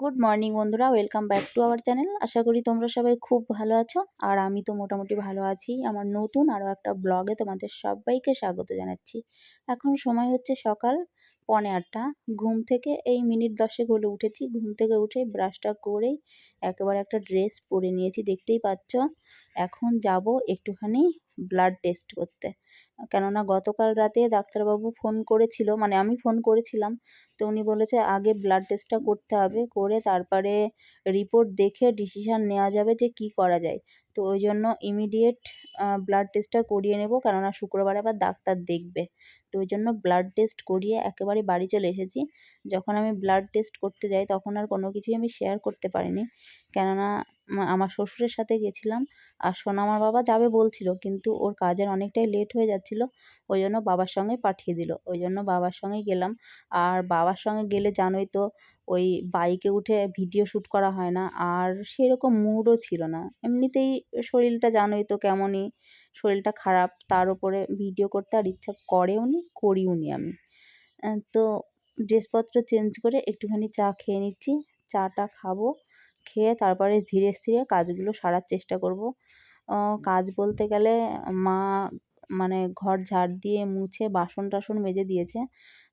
Good morning বন্ধুরা welcome back to our channel আশা করি তোমরা সবাই খুব ভালো আছো, আর আমি তো মোটামুটি ভালো আছি। আমার নতুন আরও একটা ব্লগে তোমাদের সবাইকে স্বাগত জানাচ্ছি। এখন সময় হচ্ছে সকাল পনে আটটা। ঘুম থেকে এই মিনিট দশেক হলো উঠেছি। ঘুম থেকে উঠে ব্রাশটা করেই একেবারে একটা ড্রেস পরে নিয়েছি, দেখতেই পাচ্ছ। এখন যাব একটুখানি ব্লাড টেস্ট করতে। কেননা গতকাল রাতে ডাক্তারবাবু ফোন করেছিল মানে আমি ফোন করেছিলাম, তো উনি বলেছে আগে ব্লাড টেস্টটা করতে হবে, করে তারপরে রিপোর্ট দেখে ডিসিশান নেওয়া যাবে যে কী করা যায়। তো ওই জন্য ইমিডিয়েট ব্লাড টেস্টটা করিয়ে নেব, কেননা শুক্রবার আবার ডাক্তার দেখবে। তো ওই জন্য ব্লাড টেস্ট করিয়ে একেবারে বাড়ি চলে এসেছি। যখন আমি ব্লাড টেস্ট করতে যাই, তখন আর কোনো কিছুই আমি শেয়ার করতে পারিনি। কেননা আমার শ্বশুরের সাথে গেছিলাম আর সোনামার বাবা যাবে বলছিল, কিন্তু ওর কাজের অনেকটাই লেট হয়ে যাচ্ছিল, ওই জন্য বাবার সঙ্গে পাঠিয়ে দিল। ওই জন্য বাবার সঙ্গে গেলাম আর বাবার সঙ্গে গেলে জানোই তো, ওই বাইকে উঠে ভিডিও শ্যুট করা হয় না আর সেরকম মুডও ছিল না। এমনিতেই শরীরটা জানোই তো কেমনই, শরীরটা খারাপ, তার উপরে ভিডিও করতে আর ইচ্ছা করেও নি, করিও নি আমি। তো ড্রেসপত্র চেঞ্জ করে একটুখানি চা খেয়ে নিচ্ছি, চাটা খাব খেয়ে তারপরে ধীরে স্থিরে কাজগুলো সারার চেষ্টা করব। কাজ বলতে গেলে মা মানে ঘর ঝাড় দিয়ে মুছে বাসন টাসন মেজে দিয়েছে।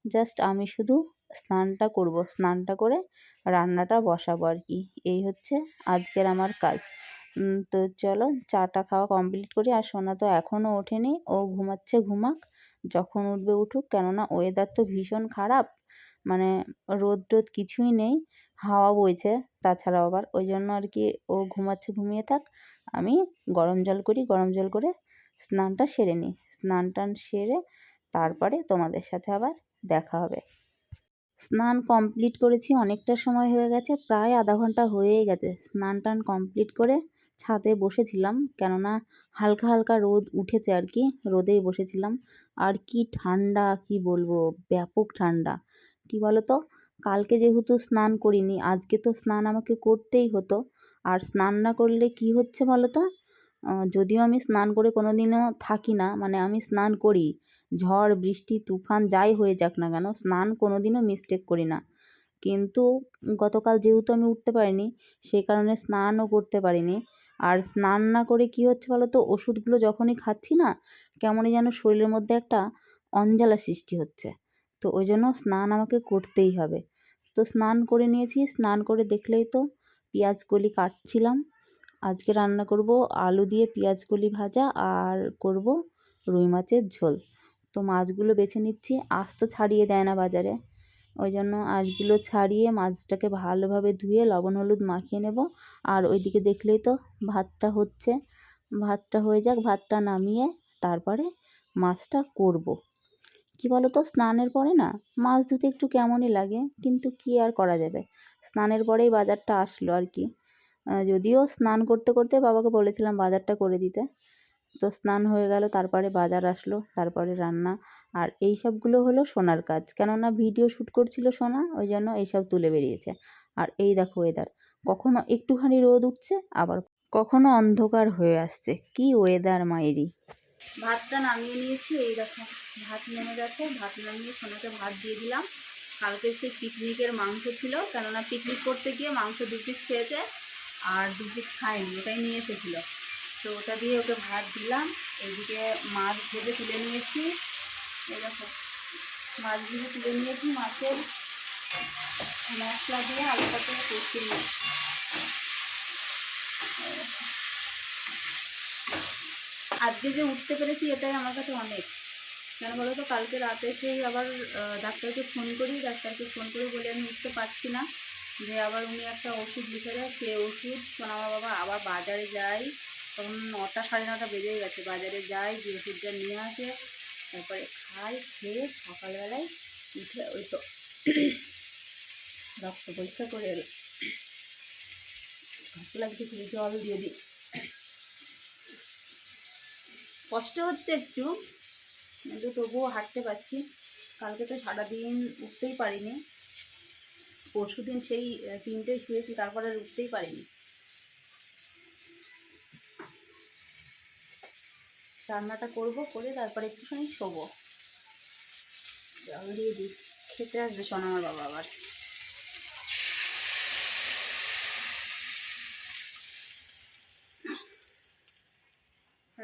জাস্ট আমি শুধু স্নানটা করব, স্নানটা করে রান্নাটা বসাবো আর কি। এই হচ্ছে আজকের আমার কাজ। তো চলো চাটা খাওয়া কমপ্লিট করি। আর সোনা তো এখনও ওঠেনি। ও ঘুমাচ্ছে, ঘুমাক। যখন উঠবে উঠুক, কেননা ওয়েদার তো ভীষণ খারাপ। মানে রোদ টোদ কিছুই নেই, হাওয়া বইছে, তাছাড়াও আবার ওই জন্য আর কি ও ঘুমাচ্ছে, ঘুমিয়ে থাক, আমি গরম জল করি, গরম জল করে স্নানটা সেরে নিই। স্নান টান সেরে তারপরে তোমাদের সাথে আবার দেখা হবে। স্নান কমপ্লিট করেছি, অনেকটা সময় হয়ে গেছে, প্রায় আধা ঘণ্টা হয়েই গেছে। স্নান টান কমপ্লিট করে ছাদে বসেছিলাম, কেননা হালকা হালকা রোদ উঠেছে আর কি, রোদেই বসেছিলাম। আর কি ঠান্ডা, কি বলব, ব্যাপক ঠান্ডা। কি বলো তো কালকে যেহেতু স্নান করিনি, আজকে তো স্নান আমাকে করতেই হতো। আর স্নান না করলে কি হচ্ছে বলো তো যদিও আমি স্নান করে কোনো দিনও থাকি না মানে আমি স্নান করি। ঝড়, বৃষ্টি, তুফান, যাই হয়ে যাক না কেন, স্নান কোনো দিনও মিস্টেক করি না। কিন্তু গতকাল যেহেতু আমি উঠতে পারিনি সেই কারণে স্নানও করতে পারিনি। আর স্নান না করে কি হচ্ছে বলো তো ওষুধগুলো যখনই খাচ্ছি না, কেমনই যেন শরীরের মধ্যে একটা অঞ্জালা সৃষ্টি হচ্ছে। তো ওই জন্য স্নান আমাকে করতেই হবে। তো স্নান করে নিয়েছি, স্নান করে দেখলেই তো পেঁয়াজ কলি কাটছিলাম। আজকে রান্না করব আলু দিয়ে পেঁয়াজ কলি ভাজা আর করব রুই মাছের ঝোল। তো মাছগুলো বেছে নিচ্ছি, আঁশ তো ছাড়িয়ে দেয় না বাজারে। ওই জন্য আঁশগুলো ছাড়িয়ে মাছটাকে ভালোভাবে ধুয়ে লবণ হলুদ মাখিয়ে নেব। আর ওইদিকে দেখলেই তো ভাতটা হচ্ছে। ভাতটা হয়ে যাক, ভাতটা নামিয়ে তারপরে মাছটা করব। কি বলো তো স্নানের পরে না, মাছ ধুতে একটু কেমনই লাগে, কিন্তু কি আর করা যাবে? স্নানের পরেই বাজারটা আসলো আর কি। যদিও স্নান করতে করতে বাবাকে বলেছিলাম বাজারটা করে দিতে। তো স্নান হয়ে গেল, তারপরে বাজার আসলো, তারপরে রান্না। আর এই সবগুলো হলো সোনার কাজ। কেননা ভিডিও শ্যুট করছিল সোনা, ওই জন্য এইসব তুলে বেরিয়েছে। আর এই দেখো ওয়েদার কখনো একটুখানি রোদ উঠছে, আবার কখনো অন্ধকার হয়ে আসছে। কি ওয়েদার মায়েরই ভাতটা নামিয়ে নিয়েছি, এই দেখো। ভাত নেমে গেছে। ভাত নামিয়ে সোনাকে ভাত দিয়ে দিলাম। কালকে সেই পিকনিকের মাংস ছিল, কেননা পিকনিক করতে গিয়ে মাংস দু পিস খেয়েছে আর দু পিস খায়নি, ওটাই নিয়ে এসেছিল। তো ওটা দিয়ে ওকে ভাত দিলাম। এদিকে মাছ ভেজে তুলে নিয়েছি। দেখো, মাছ ভেজে তুলে নিয়েছি। মাছের মশলা দিয়ে আলুটা করে আজকে যে উঠতে পেরেছি এটাই আমার কাছে অনেক। কেন বলো তো? কালকে রাতে সেই আবার ডাক্তারকে ফোন করি, ডাক্তারকে ফোন করে বলে আমি উঠতে পারছি না যে আবার উনি একটা ওষুধ লিখে দেয়। সে ওষুধ আমার বাবা আবার বাজারে যাই তখন নটা সাড়ে নটা বেজে গেছে, বাজারে যাই যে ওষুধটা নিয়ে আসে, তারপরে খাই খেয়ে সকালবেলায় উঠে ওই তো রক্ত পরীক্ষা করে এলো। লাগছে, শুধু জল দিয়ে দিই। কষ্ট হচ্ছে একটু। কিন্তু তবুও হাঁটতে পারছি। কালকে তো সারাদিন উঠতেই পারিনি। পরশু দিন সেই তিনটে শুয়েছি, তারপরে আর উঠতেই পারিনি। রান্নাটা করব, করে তারপরে একটুখানি শোবো। জল দিয়ে দিই খেতে আসবে শোনো আমার বাবা আবার।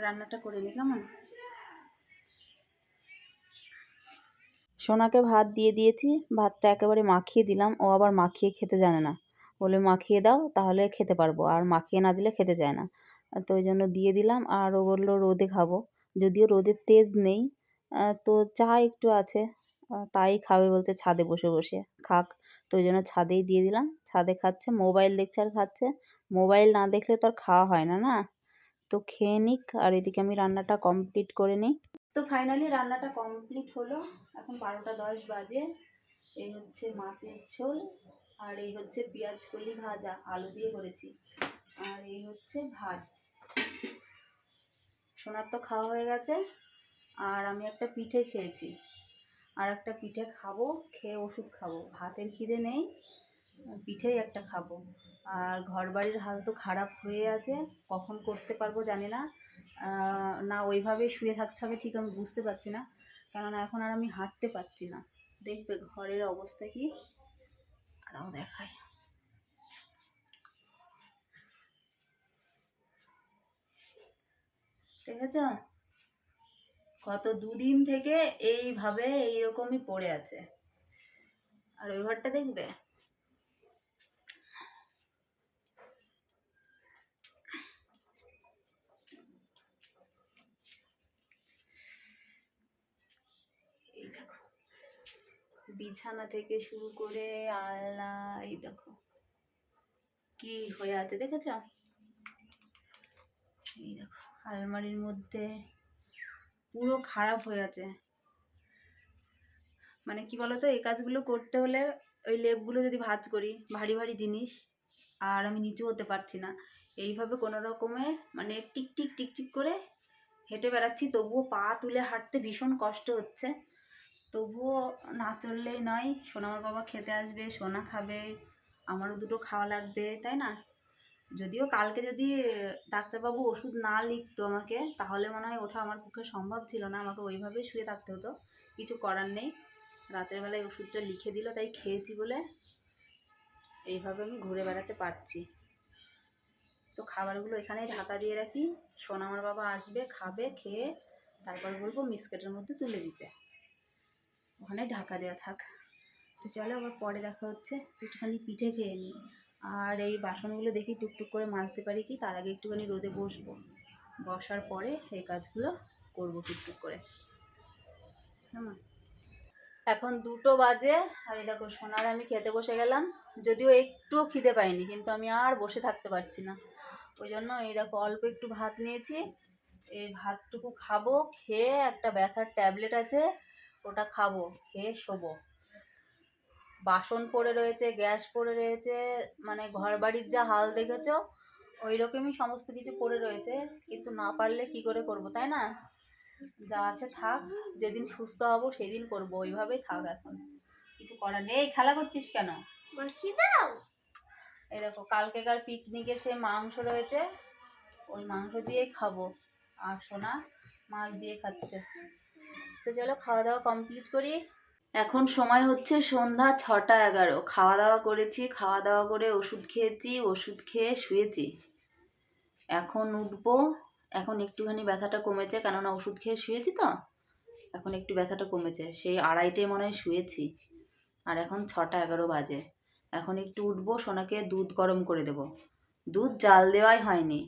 রান্নাটা করে নি কেমন? সোনাকে ভাত দিয়ে দিয়েছি, ভাতটা একেবারে মাখিয়ে দিলাম। ও আবার মাখিয়ে খেতে জানে না। বলে, মাখিয়ে দাও, তাহলে খেতে পারব। আর মাখিয়ে না দিলে খেতে চায় না। তো ওই জন্য দিয়ে দিলাম। আর ও বলল, রোদে খাব। যদিও রোদের তেজ নেই তো চা একটু আছে। তাই খাবে বলছে, ছাদে বসে বসে খাক। তো ওই জন্য ছাদেই দিয়ে দিলাম। ছাদে খাচ্ছে, মোবাইল দেখছে আর খাচ্ছে। মোবাইল না দেখলে তো আর খাওয়া হয় না না? তো খেয়ে নিক। আর এদিকে আমি রান্নাটা কমপ্লিট করে নিই। তো ফাইনালি রান্নাটা কমপ্লিট হলো। এখন বারোটা দশ বাজে। এই হচ্ছে মাছের ঝোল। আর এই হচ্ছে পেঁয়াজ কলি ভাজা, আলু দিয়ে করেছি। আর এই হচ্ছে ভাত। সোনার তো খাওয়া হয়ে গেছে। আর আমি একটা পিঠে খেয়েছি। আর একটা পিঠে খাব, খেয়ে ওষুধ খাব। ভাতের খিদে নেই, পিঠেই একটা খাব। আর ঘর বাড়ির হাল তো খারাপ হয়ে আছে। কখন করতে পারব জানি না। না ওইভাবে শুয়ে থাকতে হবে, ঠিক আমি বুঝতে পারছি না। কেননা এখন আর আমি হাঁটতে পারছি না। দেখবে ঘরের অবস্থা কি? আরও দেখায়। দেখেছ? গত দুদিন থেকে এইভাবে এইরকমই পড়ে আছে। আর ওই ঘরটা দেখবে এই দেখো বিছানা থেকে শুরু করে আলনা, এই দেখো। কি হয়ে আছে দেখেছ? এই দেখো, আলমারির মধ্যে পুরো খারাপ হয়ে আছে। মানে কি বলতো, এই কাজগুলো করতে হলে ওই লেপগুলো যদি ভাঁজ করি, ভারী ভারী জিনিস, আর আমি নিচু হতে পারছি না। এইভাবে কোনো রকমে মানে টিক টিক টিক টিক করে হেঁটে বেড়াচ্ছি, তবুও পা তুলে হাঁটতে ভীষণ কষ্ট হচ্ছে। তবুও না চললেই নয়, সোনামার বাবা খেতে আসবে, সোনা খাবে, আমারও দুটো খাওয়া লাগবে, তাই না? যদিও কালকে যদি ডাক্তারবাবু ওষুধ না লিখতো আমাকে, তাহলে মনে হয় ওঠা আমার পক্ষে সম্ভব ছিল না, আমাকে ওইভাবেই শুয়ে থাকতে হতো, কিছু করার নেই। রাতের বেলায় ওষুধটা লিখে দিল, তাই খেয়েছি বলে এইভাবে আমি ঘুরে বেড়াতে পারছি। তো খাবারগুলো এখানেই ঢাকা দিয়ে রাখি, সোনামার বাবা আসবে, খাবে, খেয়ে তারপর বলব মিসকেটের মধ্যে তুলে দিতে। ওখানে ঢাকা দেওয়া থাক। তো চলো আবার পরে দেখা হচ্ছে। একটুখানি পিঠে খেয়ে নিই। আর এই বাসনগুলো দেখি টুকটুক করে মাজতে পারি কি? তার আগে একটুখানি রোদে বসবো। বসার পরে এই কাজগুলো করব টুকটুক করে। হ্যাঁ এখন দুটো বাজে। আর এই দেখো, সোনার আমি খেতে বসে গেলাম। যদিও একটুও খিদে পাইনি, কিন্তু আমি আর বসে থাকতে পারছি না। ওই জন্য এই দেখো, অল্প একটু ভাত নিয়েছি। এই ভাতটুকু খাব, খেয়ে একটা ব্যথার ট্যাবলেট আছে। ওটা খাব খেয়ে শোবো। বাসন পড়ে রয়েছে গ্যাস পড়ে রয়েছে মানে ঘর বাড়ির যা হাল দেখেছ ওই রকমই সমস্ত কিছু পড়ে রয়েছে। কিন্তু না পারলে কি করে করব তাই না? যা আছে থাক যেদিন সুস্থ হব সেদিন করব ওইভাবেই থাক এখন। কিছু করার নেই। খেলা করছিস কেন? এই দেখো কালকেকার পিকনিকে সে মাংস রয়েছে ওই মাংস দিয়েই খাব। আর সোনা মাছ দিয়ে খাচ্ছে। তো চলো খাওয়া দাওয়া কমপ্লিট করি। এখন সময় হচ্ছে সন্ধ্যা ছটা এগারো। খাওয়া দাওয়া করেছি, খাওয়া দাওয়া করে ওষুধ খেয়েছি, ওষুধ খেয়ে শুয়েছি। এখন উঠবো। এখন একটুখানি ব্যথাটা কমেছে, কেননা ওষুধ খেয়ে শুয়েছি তো। এখন একটু ব্যথাটা কমেছে, সেই আড়াইটে মনে হয় শুয়েছি। আর এখন ছটা এগারো বাজে। এখন একটু উঠবো, সোনাকে দুধ গরম করে দেব। দুধ জাল দেওয়াই হয়নি।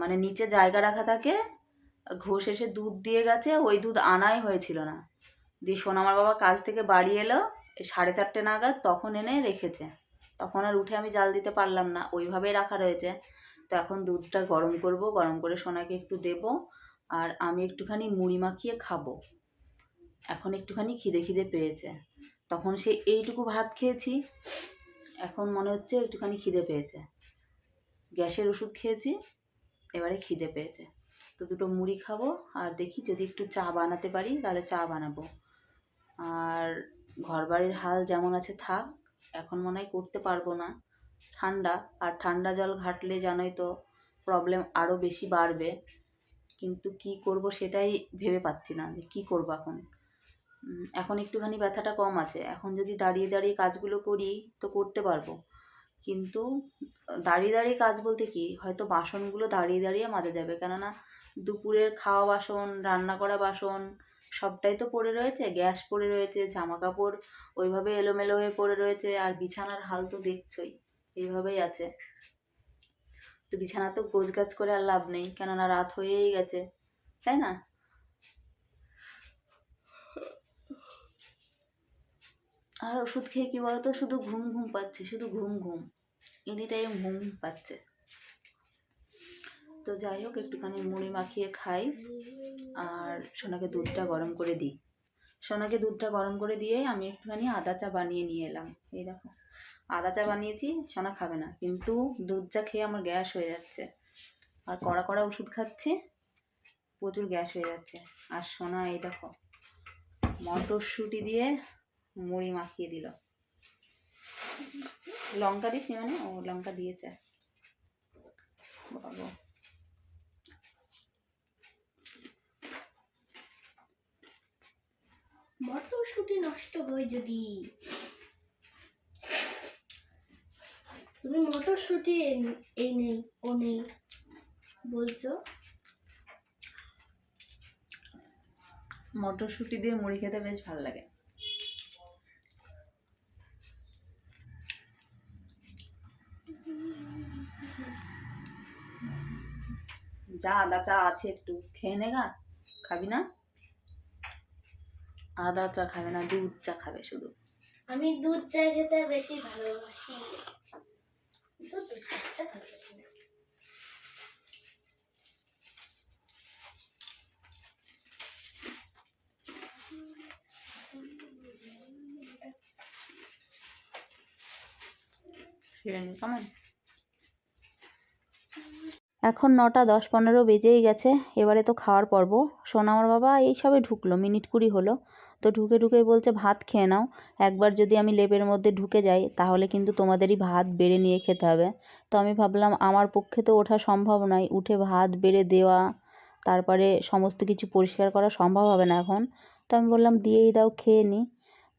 মানে নিচে জায়গা রাখা থাকে ঘোষ এসে দুধ দিয়ে গেছে, ওই দুধ আনাই হয়েছিল না। দিয়ে সোনা আমার বাবা কাজ থেকে বাড়ি এলো, সাড়ে চারটে নাগাদ তখন এনে রেখেছে। তখন আর উঠে আমি জাল দিতে পারলাম না, ওইভাবেই রাখা রয়েছে। তো এখন দুধটা গরম করব, গরম করে সোনাকে একটু দেব, আর আমি একটুখানি মুড়ি মাখিয়ে খাব। এখন একটুখানি খিদে খিদে পেয়েছে। তখন সে এইটুকু ভাত খেয়েছি, এখন মনে হচ্ছে একটুখানি খিদে পেয়েছে। গ্যাসের ওষুধ খেয়েছি, এবারে খিদে পেয়েছে। তো দুটো মুড়ি খাব, আর দেখি যদি একটু চা বানাতে পারি, তাহলে চা বানাবো। আর ঘরবাড়ির হাল যেমন আছে থাক, এখন মনে হয় করতে পারব না। ঠান্ডা, আর ঠান্ডা জল ঘাটলে জানোই তো প্রবলেম আরও বেশি বাড়বে। কিন্তু কি করব সেটাই ভেবে পাচ্ছি না যে কী করব এখন। এখন একটুখানি ব্যথাটা কম আছে। এখন যদি দাঁড়িয়ে দাঁড়িয়ে কাজগুলো করি তো করতে পারব। কিন্তু দাঁড়িয়ে দাঁড়িয়ে কাজ বলতে কি, হয়তো বাসনগুলো দাঁড়িয়ে দাঁড়িয়ে মাজা যাবে। কেননা দুপুরের খাওয়া বাসন, রান্না করা বাসন, সবটাই তো পড়ে রয়েছে, গ্যাস পড়ে রয়েছে জামা কাপড় ওইভাবে এলোমেলো হয়ে পড়ে রয়েছে, আর বিছানার হাল তো দেখছই, এইভাবেই আছে। তো বিছানা তো গোছগাছ করে আর লাভ নেই, কেননা রাত হয়েই গেছে, তাই না? আর ওষুধ খেয়ে কি বলতো? শুধু ঘুম ঘুম পাচ্ছে, শুধু ঘুম ঘুম এনি টাইম ঘুম পাচ্ছে। তো যাই হোক, একটুখানি মুড়ি মাখিয়ে খাই। আর সোনাকে দুধটা গরম করে দিই। সোনাকে দুধটা গরম করে দিয়ে আমি একটুখানি আদা চা বানিয়ে নিয়ে এলাম। এই দেখো, আদা চা বানিয়েছি, সোনা খাবে না। কিন্তু দুধ চা খেয়ে আমার গ্যাস হয়ে যাচ্ছে। আর কড়া কড়া ওষুধ খাচ্ছি, প্রচুর গ্যাস হয়ে যাচ্ছে। আর সোনা, এই দেখো, মটরশুঁটি দিয়ে মুড়ি মাখিয়ে দিল। লঙ্কা দিস মানে? ও লঙ্কা দিয়েছে। বাবা। মটরশুঁটি নষ্ট হয় যদি। তুমি মটরশুঁটি এই নেই ও নেই বলছো? মটরশুঁটি দিয়ে মুড়ি খেতে বেশ ভালো লাগে। যা, আদা, চা আছে একটু। খেয়ে নে গা। খাবি না? আদা চা খাবে না দুধ চা খাবে শুধু। আমি দুধ চা খেতে বেশি ভালোবাসি। দুধ চা খেতে ভালোবাসি না। কেমন? এখন নটা দশ পনেরো বেজেই গেছে, এবারে তো খাওয়ার পর্ব। সোনা আমার বাবা এই সবে ঢুকলো, মিনিট কুড়ি হলো। তো ঢুকে ঢুকে বলছে, ভাত খেয়ে নাও। একবার যদি আমি লেপের মধ্যে ঢুকে যাই, তাহলে কিন্তু তোমাদেরই ভাত বেড়ে নিয়ে খেতে হবে। তো আমি ভাবলাম, আমার পক্ষে তো ওঠা সম্ভব নয়। উঠে ভাত বেড়ে দেওয়া, তারপরে সমস্ত কিছু পরিষ্কার করা সম্ভব হবে না এখন। তো আমি বললাম, দিয়েই দাও, খেয়ে নিই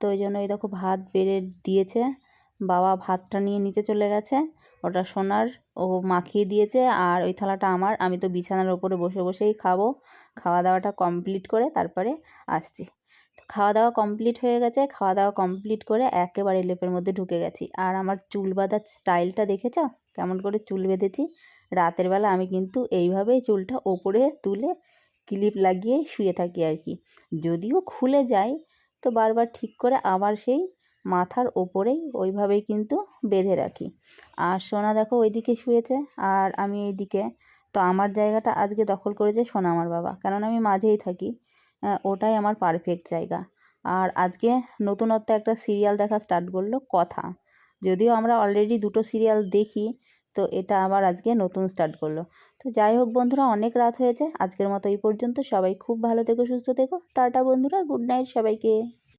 তো ওই জন্য এই দেখো ভাত বেড়ে দিয়েছে। বাবা ভাতটা নিয়ে নিচে চলে গেছে। ওটা সোনার, ও মাখিয়ে দিয়েছে আর ওই থালাটা আমার। আমি তো বিছানার ওপরে বসে বসেই খাব। খাওয়া দাওয়াটা কমপ্লিট করে তারপরে আসছি। খাওয়া দাওয়া কমপ্লিট হয়ে গেছে। খাওয়া দাওয়া কমপ্লিট করে একেবারে লেপের মধ্যে ঢুকে গেছি। আর আমার চুল বাঁধার স্টাইলটা দেখেছ? কেমন করে চুল বেঁধেছি? রাতের বেলা আমি কিন্তু এইভাবেই চুলটা ওপরে তুলে ক্লিপ লাগিয়ে শুয়ে থাকি আর কি। যদিও খুলে যায়, তো বারবার ঠিক করে আবার সেই মাথার ওপরেই ওইভাবেই কিন্তু বেঁধে রাখি। আর সোনা দেখো ওইদিকে শুয়েছে আর আমি এইদিকে। তো আমার জায়গাটা আজকে দখল করেছে সোনা আমার বাবা। কারণ আমি মাঝেই থাকি ওটাই আমার পারফেক্ট জায়গা। আর আজকে নতুনত্ব একটা সিরিয়াল দেখা স্টার্ট করল, কথা। যদিও আমরা অলরেডি দুটো সিরিয়াল দেখি, তো এটা আবার আজকে নতুন স্টার্ট করল। তো যাই হোক বন্ধুরা, অনেক রাত হয়েছে, আজকের মতো এই পর্যন্ত। সবাই খুব ভালো থেকো, সুস্থ থেকো। টাটা বন্ধুরা গুড নাইট সবাইকে।